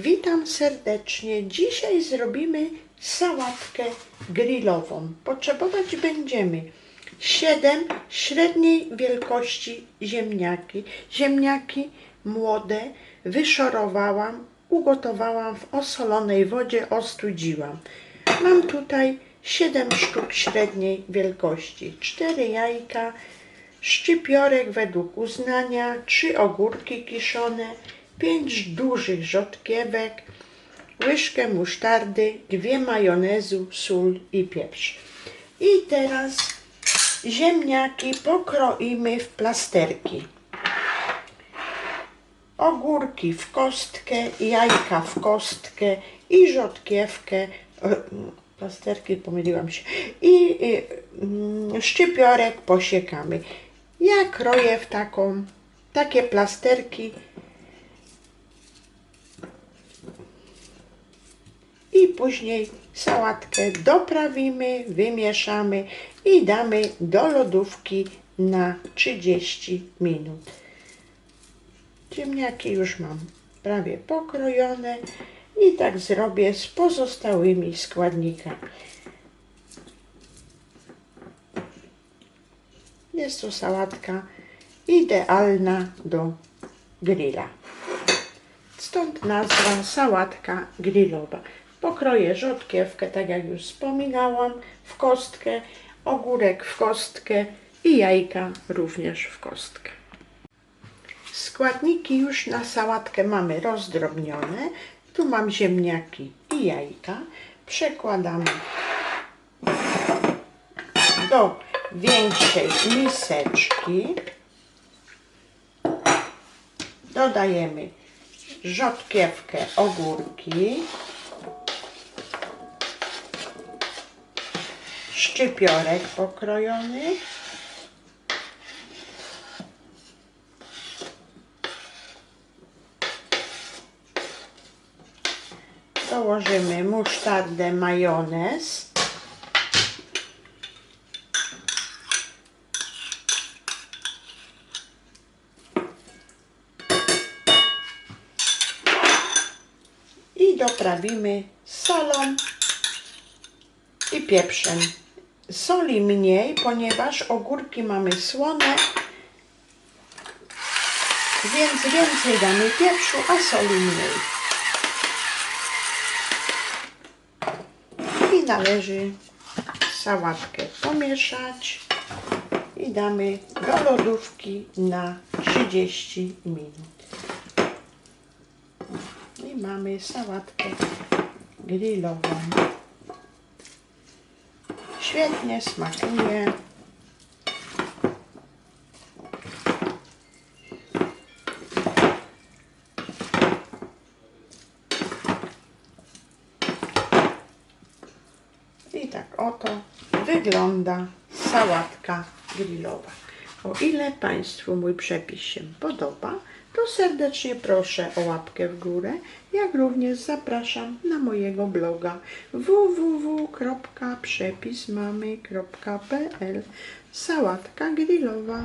Witam serdecznie. Dzisiaj zrobimy sałatkę grillową. Potrzebować będziemy 7 średniej wielkości ziemniaki. Ziemniaki młode wyszorowałam, ugotowałam w osolonej wodzie, ostudziłam. Mam tutaj 7 sztuk średniej wielkości, 4 jajka, szczypiorek według uznania, 3 ogórki kiszone, 5 dużych rzodkiewek, łyżkę musztardy, dwie majonezu, sól i pieprz. I teraz ziemniaki pokroimy w plasterki. Ogórki w kostkę, jajka w kostkę i rzodkiewkę, plasterki pomyliłam się, i y, mm, szczypiorek posiekamy. Ja kroję w taką, takie plasterki i później sałatkę doprawimy, wymieszamy i damy do lodówki na 30 minut. Ziemniaki już mam prawie pokrojone i tak zrobię z pozostałymi składnikami. Jest to sałatka idealna do grilla. Stąd nazwa sałatka grillowa. Pokroję rzodkiewkę, tak jak już wspominałam, w kostkę, ogórek w kostkę i jajka również w kostkę. Składniki już na sałatkę mamy rozdrobnione. Tu mam ziemniaki i jajka. Przekładamy do większej miseczki. Dodajemy rzodkiewkę, ogórki, szczypiorek pokrojony, dołożymy musztardę, majonez, i doprawimy solą i pieprzem. Soli mniej, ponieważ ogórki mamy słone, więc więcej damy pieprzu, a soli mniej. I należy sałatkę pomieszać i damy do lodówki na 30 minut. I mamy sałatkę grillową. Świetnie smakuje. I tak oto wygląda sałatka grillowa. O ile Państwu mój przepis się podoba, to serdecznie proszę o łapkę w górę, jak również zapraszam na mojego bloga www.przepismamy.pl Sałatka grillowa.